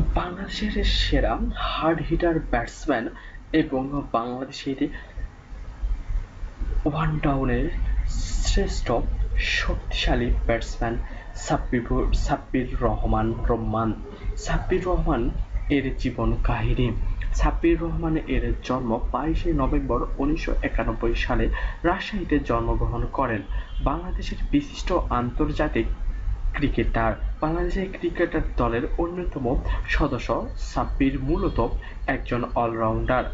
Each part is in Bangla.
বাংলাদেশের সেরা হার্ড হিটার ব্যাটসম্যান এবং বাংলাদেশের ওয়ান ডাউনের শ্রেষ্ঠ শক্তিশালী ব্যাটসম্যান সাব্বির সাব্বির রহমান রহমান সাব্বির রহমান এর জীবন কাহিনী। সাব্বির রহমান এর জন্ম বাইশে নভেম্বর উনিশশো একানব্বই সালে রাজশাহীতে জন্মগ্রহণ করেন। বাংলাদেশের বিশিষ্ট আন্তর্জাতিক ক্রিকেটার। বাংলাদেশের ক্রিকেটার দলের অন্যতম সদস্য সাব্বির মূলত একজন অলরাউন্ডার।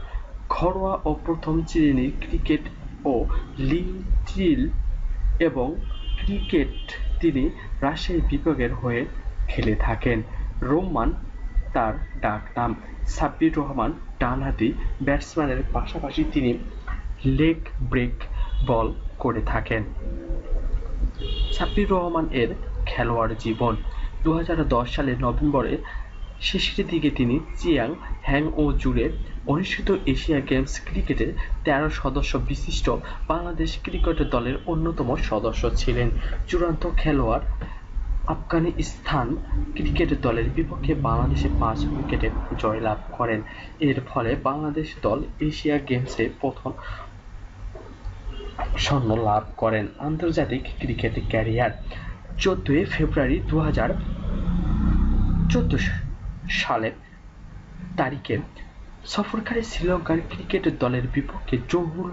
ঘরোয়া ও প্রথম শ্রেণির ক্রিকেট ও লিটল এবং ক্রিকেট তিনি রাজশাহী বিভাগের হয়ে খেলে থাকেন। রোমান তার ডাক নাম। সাব্বির রহমান ডানহাতি ব্যাটসম্যানের পাশাপাশি তিনি লেগ ব্রেক বল করে থাকেন। সাব্বির রহমান এর খেলোয়াড় জীবন। দু সালের নভেম্বরে শেষের দিকে তিনি চিয়াং হ্যাং ও জুড়ে অনুষ্ঠিত এশিয়া গেমস ক্রিকেটের তেরো সদস্য বিশিষ্ট বাংলাদেশ ক্রিকেট দলের অন্যতম সদস্য ছিলেন। চূড়ান্ত খেলোয়াড় আফগানিস্তান ক্রিকেট দলের বিপক্ষে বাংলাদেশে পাঁচ উইকেটে জয়লাভ করেন। এর ফলে বাংলাদেশ দল এশিয়া গেমসে প্রথম স্বর্ণ লাভ করেন। আন্তর্জাতিক ক্রিকেট ক্যারিয়ার চোদ্দই ফেব্রুয়ারি দু হাজার চোদ্দ সালের তারিখে সফরকারী শ্রীলঙ্কার ক্রিকেট দলের বিপক্ষে জহুর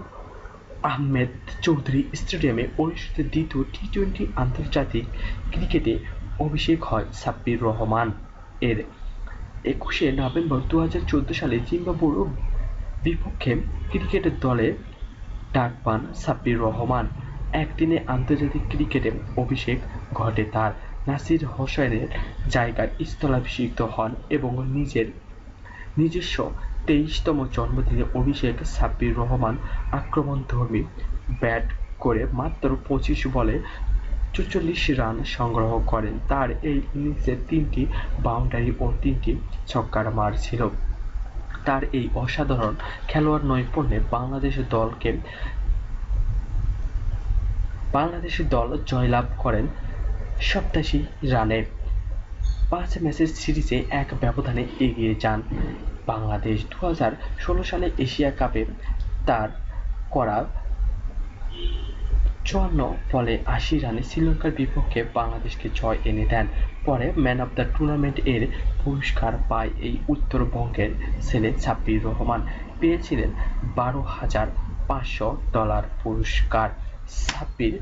আহমেদ চৌধুরী স্টেডিয়ামে অনুষ্ঠিত দ্বিতীয় টি টোয়েন্টি আন্তর্জাতিক ক্রিকেটে অভিষেক হয় সাব্বির রহমান। এর একুশে নভেম্বর দু হাজার চোদ্দ সালে জিম্বাবুর বিপক্ষে ক্রিকেট দলে ডাক পান সাব্বির রহমান। একদিনে আন্তর্জাতিক ক্রিকেটে অভিষেক ঘটে তার নাসির হোসেনের জায়গায় স্থলাভিষিক্ত হন এবং নিজের নিজস্ব তেইশতম জন্মদিনে অভিষেক সাব্বির রহমান আক্রমণধর্মী ব্যাট করে মাত্র পঁচিশ বলে চুচল্লিশ রান সংগ্রহ করেন। তার এই ইনিংসে তিনটি বাউন্ডারি ও তিনটি ছক্কার মার ছিল। তার এই অসাধারণ খেলোয়াড় নৈপুণ্যে বাংলাদেশ দলকে বাংলাদেশ দল জয়লাভ করেন সপ্তাশি রানে পাঁচ ম্যাচের সিরিজে এক ব্যবধানে এগিয়ে যান বাংলাদেশ। দু হাজার ষোলো সালে এশিয়া কাপে তার করা চুয়ান্ন বলে আশি রানে শ্রীলঙ্কার বিপক্ষে বাংলাদেশকে জয় এনে দেন। পরে ম্যান অব দ্য টুর্নামেন্ট এর পুরস্কার পায় এই উত্তরবঙ্গের ছেলে সাব্বির রহমান। পেয়েছিলেন বারো হাজার পাঁচশো ডলার পুরস্কার। সাব্বির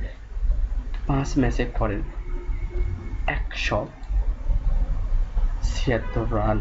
পাঁচ ম্যাচে করেন একশো ছিয়াত্তর রান।